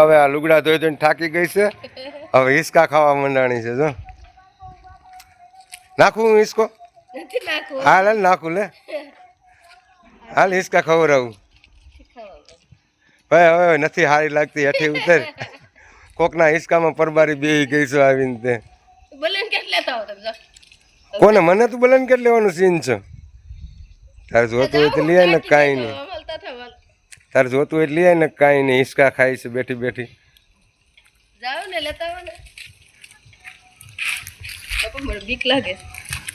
હવે આ લુગડા ધોઈ ધોઈને થાકી ગઈ છે. હવે હિસકા ખાવા મંડાણી છે જો. નાખું હું હિસકો? હાલ હાલ નાખું લે. હાલ હિસકા ખવડાવું. ભાઈ હવે નથી સારી લાગતી હેઠી ઉતર. કોકના હિસકામાં પરબારી બેહી ગઈ છું આવીને તે. કોને મને તું બલન કેટલે લેવાનું સીન છે? તારે જોતું હોય તો લઈ ને કાંઈ નહીં. તારે જોતું હોય લઈ ને કાંઈ નહીં હિસકા ખાય છે બેઠી બેઠી. બીક લાગે.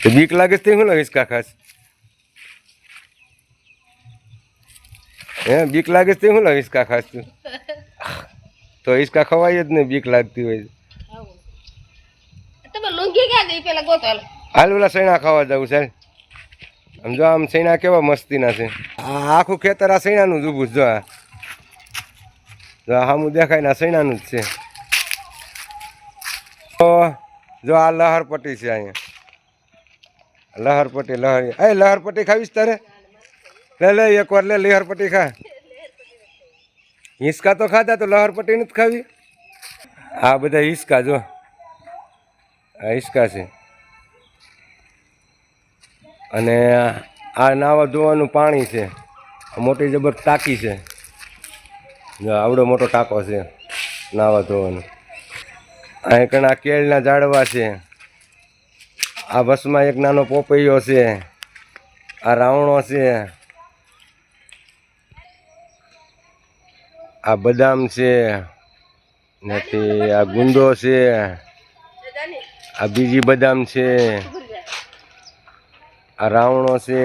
તો બીક લાગે છે તે હું હિસકા ખાસ હે બીક લાગે છે તે હું હિસકા ખાસ તું તો હિસકા ખવાય જ ને બીક લાગતી હોય લુંગી પેલા ગોતો હાલ. ઓલા સૈણા ખાવા જવું છે આમ જો આમ સૈણા કેવા મસ્તીના છે. આ આખું ખેતર આ સૈણાનું જ ઊભું જો આ. જો દેખાય ને આ સૈણાનું જ છે. તો જો આ લહરપટ્ટી છે અહીંયા. લહરપટ્ટી, લહર. એ લહરપટ્ટી ખાવીશ તારે? લે લે એક વાર લે, લહરપટ્ટી ખા. હિંચકા તો ખાધા, તો લહરપટ્ટી નથી ખાવી? આ બધા હિંચકા જો. આ હિંચકા છે. અને આ નાવા ધોવાનું પાણી છે. મોટી જબર ટાંકી છે. આવડો મોટો ટાંકો છે નાવા ધોવાનો. અહીં ઘણા કેળના ઝાડવા છે. આ બસમાં એક નાનો પોપૈયો છે. આ રાવણો છે. આ બદામ છે. નથી આ ગુંદો છે. આ બીજી બદામ છે. આ રાવણો છે.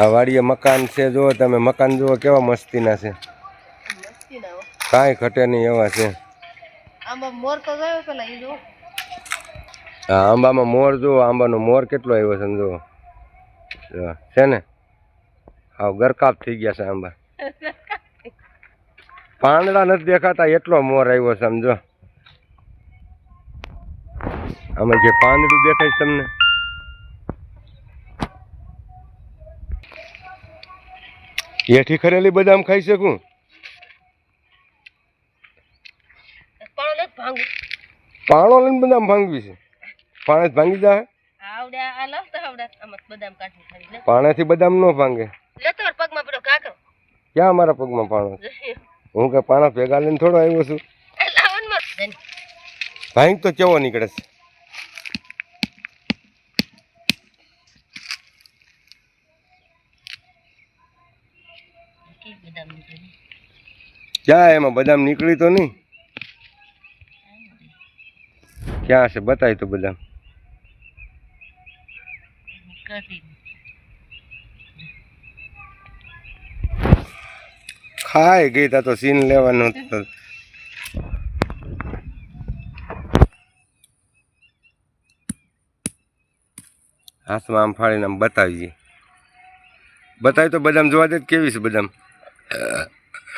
આ વાડીએ મકાન છે જુઓ તમે મકાન જુઓ કેવા મસ્તીના છે. કાંઈ ઘટે નહીં એવા છે. જો આ આંબામાં મોર જુઓ આંબાનો મોર કેટલો આવ્યો છે જુઓ. છે ને? હા ગરકાપ થઈ ગયા છે આંબા. પાંદડા નથી દેખાતા એટલો મોર આવ્યો સમજો આમાં જે પાંદડું દેખાય છે તમને. એઠી ખરેલી બદામ ખાઈ શકું? પણ નથી ભાંગું. પાણો લઈને બદામ ભાંગવી છે? પાણે ભાંગી જાય પાણેથી બદામ ન ભાંગે. ક્યાં મારા પગમાં પાણો? હું કે પાણા ભેગા લઈને થોડો આવ્યો છું. ભાંગ તો કેવો નીકળે છે કી બદામ નીકળી ક્યાં એમાં બદામ નીકળી તો નહીં. ક્યાં છે, બતાય તો બદામ. ખાઈ ગઈ તા તો સીન લેવાનું હાથમાં આમ ફાળીને આમ બતાવીએ. બતાવી તો બદામ જોવા દે કેવી છે બદામ?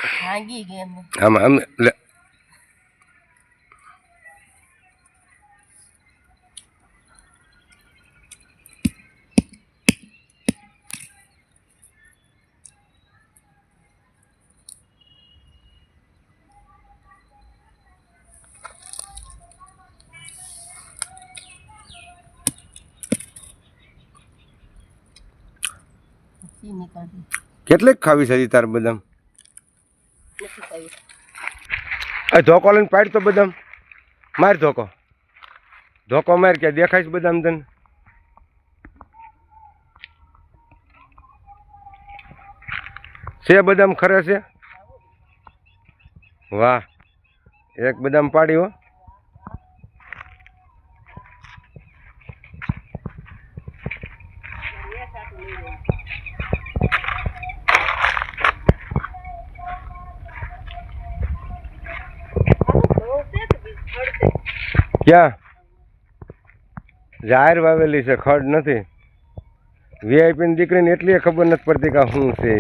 ભાંગી ગઈ એમ આમાં નીકળતી કેટલીક ખાવી છે તાર બદામ નથી ખાવી આ ધોકો લઈને પાડ તો માર ધોકો. ધોકો માર કે દેખાય છે બદામ તને. છે બદામ ખરે છે? વાહ. એક બદામ પાડી હો. ક્યાં? જાહેર વાવેલી છે, ખડ નથી. વીઆઈપીની દીકરીને એટલી ખબર નથી પડતી કે શું છે.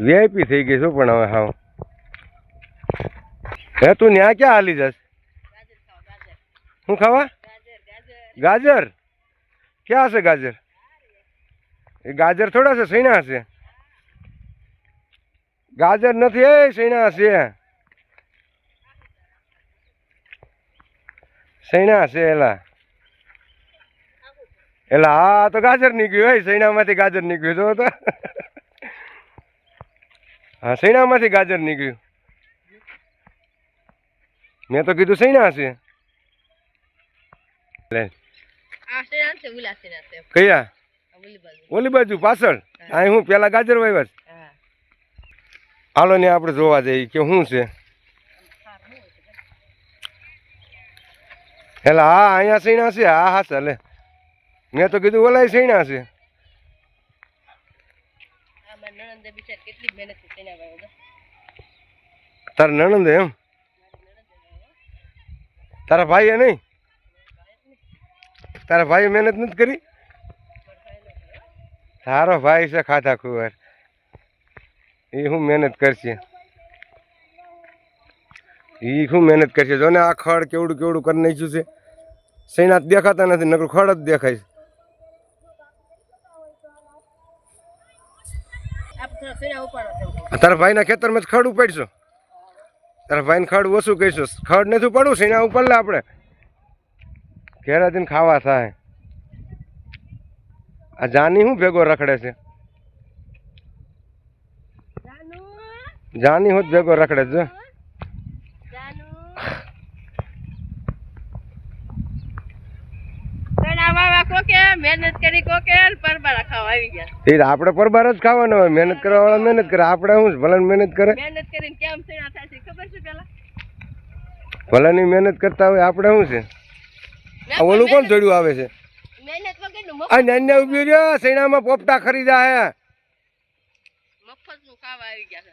વીઆઈપી થઈ ગઈ શું પણ હવે હા હે, તું ન્યા ક્યાં હાલી જશ? શું ખાવા? ગાજર. ક્યાં હશે ગાજર? એ ગાજર થોડા છે સૈના હશે? ગાજર નથી, એ સૈણા છે સૈણા છે એલા. એલા હા તો ગાજર નીકળ્યું હોય સૈણામાંથી ગાજર નીકળ્યું જો તો. હા સૈણામાંથી ગાજર નીકળ્યું. મેં તો કીધું સૈણા છે. કયા? ઓલી બાજુ. પાછળ? અહીં હું પેલા ગાજર વાવ્યા હાલો ને આપણે જોવા જઈએ કે શું છે. હેલા હા અહીંયા સૈણા છે. હા હા ચાલે. મેં તો કીધું ઓલાય સૈણા છે. તારા નણંદ એમ? તારા ભાઈએ નહીં? તારા ભાઈએ મહેનત નથી કરી? તારો ભાઈ છે ખાધા ખુવાર. એ હું મહેનત કરશે. એ શું મહેનત કરશે? જો ને આ ખડ કેવડું કેવડું કરી નાખ્યું છે. સૈના દેખાતા નથી નકરું ખડ જ દેખાય છે. તારા ભાઈના ખેતરમાં ખડ ઉપાડશો? તારા ભાઈને ખડ ઓછું કહીશું. ખડ નથી ઉપાડવું સૈના ઉપર આપણે? ઘેરા દિન ખાવા થાય. આ જાની શું ભેગો રખડે છે? જાની? હું જ ભેગો રખડે છે જો. જાનુ શેના વાવા કોકે મહેનત કરી કોકે પરબારા ખાવા આવી ગયા. એ આપણે પરબાર જ ખાવાના હોય. મહેનત કરવા વાળા મહેનત કરે. આપણે શું? ભલે મહેનત કરે? મહેનત કરીને કેમ શેના થાય છે ખબર છે પેલા? ભલે ની મહેનત કરતા હોય આપણે શું છે? આ ઓલું કોણ જોડ્યું આવે છે? મહેનત વગરનું આ નાન્યા ઊભી રહ્યો સૈણામાં પોપટા ખરીદા હે મફતનું ખાવા આવી ગયા છે.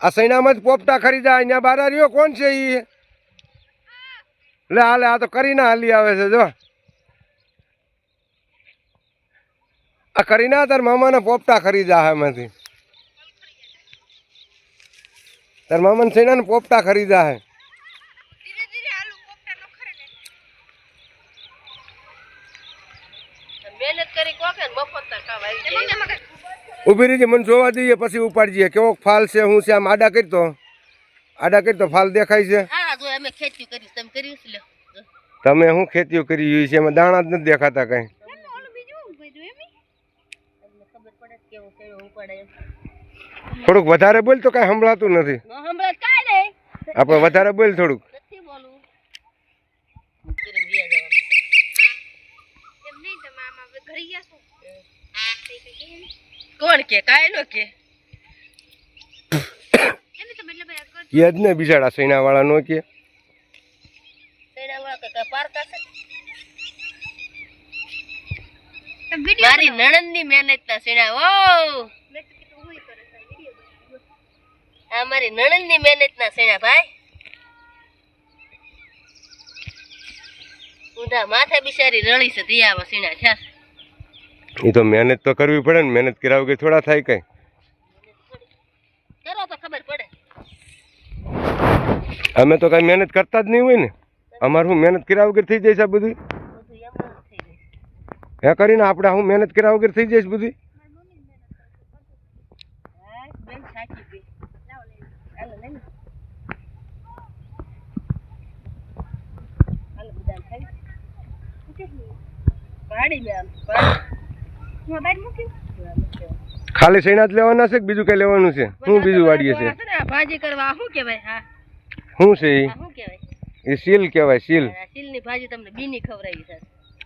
આ સૈણામાં જ પોપટા ખરીદા અહીંયા બારા રહ્યો. કોણ છે ઈ? લે હાલે આ તો કરીને હાલી આવે છે જો. આ કરીના તાર મામાના પોપટા ખરીદા હે એમાંથી તાર મામાને સૈણાને પોપટા ખરીદા હે ઊભી રહી છે નો ને. ના મને જોવા દઈએ પછી ઉપાડજે. કેવો ફાલ છે હું છે આમ આડા કરતો. આડા કરતો ફાલ દેખાય છે. હા જો અમે ખેતી કરી તમે કર્યું છે લ્યો. તમે શું ખેતીઓ કરી છે એમાં દાણા જ નથી દેખાતા કઈ ખબર પડે કે કેવું કેવું ઉપાડે એમ થોડુંક વધારે બોલ તો કઈ સંભળાતું નથી. આપણે વધારે બોલ થોડુંક. કોણ કે? કાંઈ કે? બિચારા સૈના વાળા નો કે. મારી નણંદની મહેનત ના સેના. ઓ આ મારી નણંદની મહેનત ના સેના ભાઈ ઊંધા માથે બિચારી રળી છે દિયાવા સેના છે. એ તો મહેનત તો કરવી પડે ને મહેનત કર્યા વગર થોડા થાય કઈ? કરો તો ખબર પડે. અમે તો કઈ મહેનત કરતા જ નહીં હોય ને. અમારે હું મહેનત કર્યા વગર થઈ જાય છે બધું? એ કરીને આપણે હું મહેનત કર્યા વગર થઈ જાય છે બધું હા બેન સાચી ગઈ હાલો લઈ લો. હાલો બધાને ખાઈ. પાડી. ખાલી સૈના જ લેવાના છે કે બીજું કઈ લેવાનું છે? શું બીજું વાડીએ છે. ભાજી કરવા શું કહેવાય? હા. શું છે આ શું કહેવાય? એ એ સીલ કહેવાય સીલ. સીલની ભાજી તમને બીની ખવરાવી છે.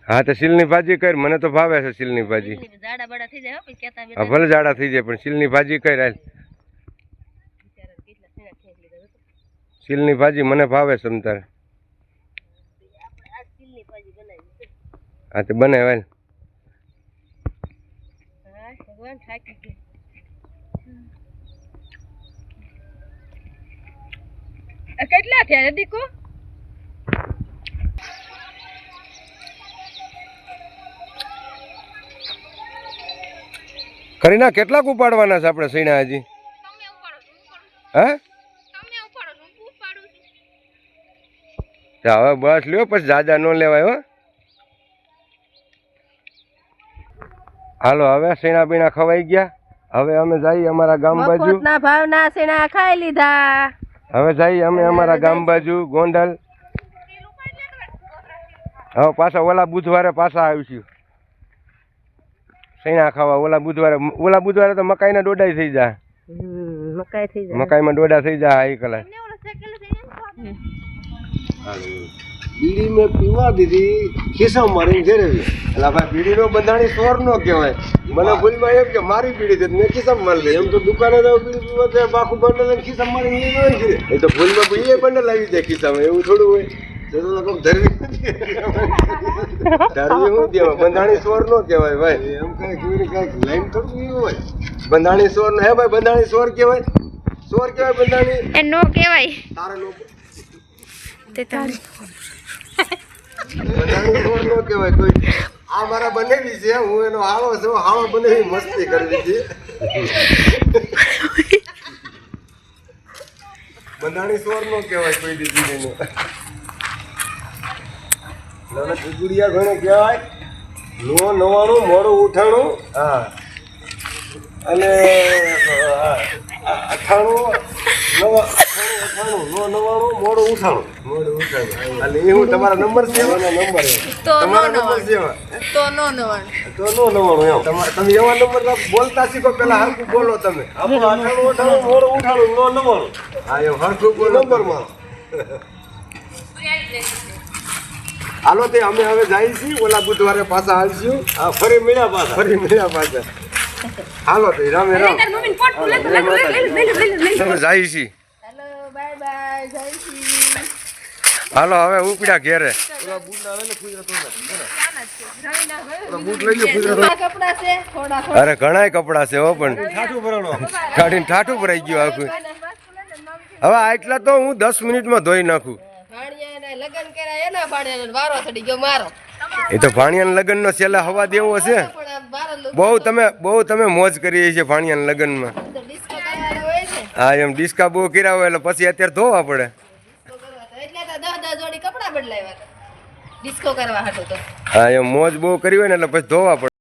હા તો સીલની ભાજી કર મને તો ભાવે છે સીલની ભાજી. જાડા બાડા થઈ જાય હો, પછી કહેતા હા બેતા ભલે જાડા થઈ જાય પણ સીલની ભાજી કર હાલ. સીલની ભાજી મને ભાવે છે તમતારે આપણે આ સીલની ભાજી બનાવી છે. હા તો બને હાલ હા ભગવાન થાકી ગયા. આ કેટલા થયા દીકો? કરીના કેટલાક ઉપાડવાના છે આપણે સૈના હજી? તમે ઉપાડો છો ઉપાડો હે? તમે ઉપાડો છો હું ઉપાડું છું. તો હવે બસ લ્યો પછી જાજા ન લેવાય હો. હાલો હવે સીણા બીણા ખવાઈ ગયા. હવે અમે જઈએ અમારા ગામ બાજુ. ના ભાવ ના સીણા ખાઈ લીધા. હવે જઈએ અમે અમારા ગામ બાજુ ગોંડલ. હવે પાછા ઓલા બુધવારે પાછા આવીશું. સૈણા ખાવા ઓલા બુધવારે ઓલા બુધવારે તો મકાઈના ડોડાઈ થઈ જાય મકાઈ થઈ જાય. મકાઈમાં ડોડા થઈ જાય આ કલાક. બીડી મેં પીવા દીધી ખિસ્સા મારીને ફેરવી એટલે ભાઈ બીડીનો બંધાણી સ્વર નો કહેવાય. મને ભૂલમાં એમ કે મારી બીડી છે મેં ખિસ્સા મારી લઈ એમ તો દુકાને તો બીડી પીવા છે બાકુ બંડલ લઈને ખિસ્સા મારી લઈ ગયો ને એ તો ભૂલમાં ભાઈ એ બંડલ લાવી જાય ખિસ્સામાં એવું થોડું હોય. તો ધરવી. ધરવી શું કહેવાય બંધાણી સ્વર નો કહેવાય ભાઈ. એમ કઈ કેવી કઈ લાઈન થોડું એવું હોય. બંધાણી સોર હે ભાઈ બંધાણી સ્વર કહેવાય? સોર કહેવાય બંધાણી? એ નો કહેવાય. તારે લોકો તે તારે નો કહેવાય કોઈ આ મારા બનેવી છે. હું એનો હાળો છું. હાળો બનેવી મસ્તી કરવી છે. બંધાણી સ્વર નો કહેવાય કોઈ દીદી નાના ગુગુડિયા ઘણે કહેવાય. નો નવાણું, મોડું, ઉઠાણું. હા. અને અઠાણું, નવા તમે એવા નંબર બોલતા શીખો પેલા હરખું બોલો તમે. અઠાણું અઠાણું મોડું ઉઠાણું નો નવાણું. હા એમ હરખું બોલો નંબર મારો હાલો તે અમે હવે જાય છીએ. ઓલા બુધવારે પાછા આવીશું. હા ફરી મળ્યા પાછા. ફરી મળ્યા પાછા. હાલો તે રામે રામ. જઈશું બાય બાય જય શ્રી. હાલો હવે ઉપડ્યા ઘેરે. છે અરે ઘણાય કપડા છે હો પણ કાઢીને ઠાઠું ભરાઈ ગયું આખું. હવે આટલા તો હું દસ મિનિટમાં ધોઈ નાખું. ભાણિયાને લગ્ન કર્યા એના ભાણિયાને વારો ચડી ગયો મારો. એ તો ભાણિયાના લગ્નનો છેલ્લા હવા દેવો લોકો બહુ તમે બહુ તમે મોજ કરી છે ભાણિયાના લગ્નમાં તો ડિસ્કો કરવાનો હોય છે હા એમ ડિસ્કા બહુ કર્યા હોય એટલે પછી અત્યારે ધોવા પડે. હા એમ મોજ બહુ કરી હોય ને એટલે પછી ધોવા પડે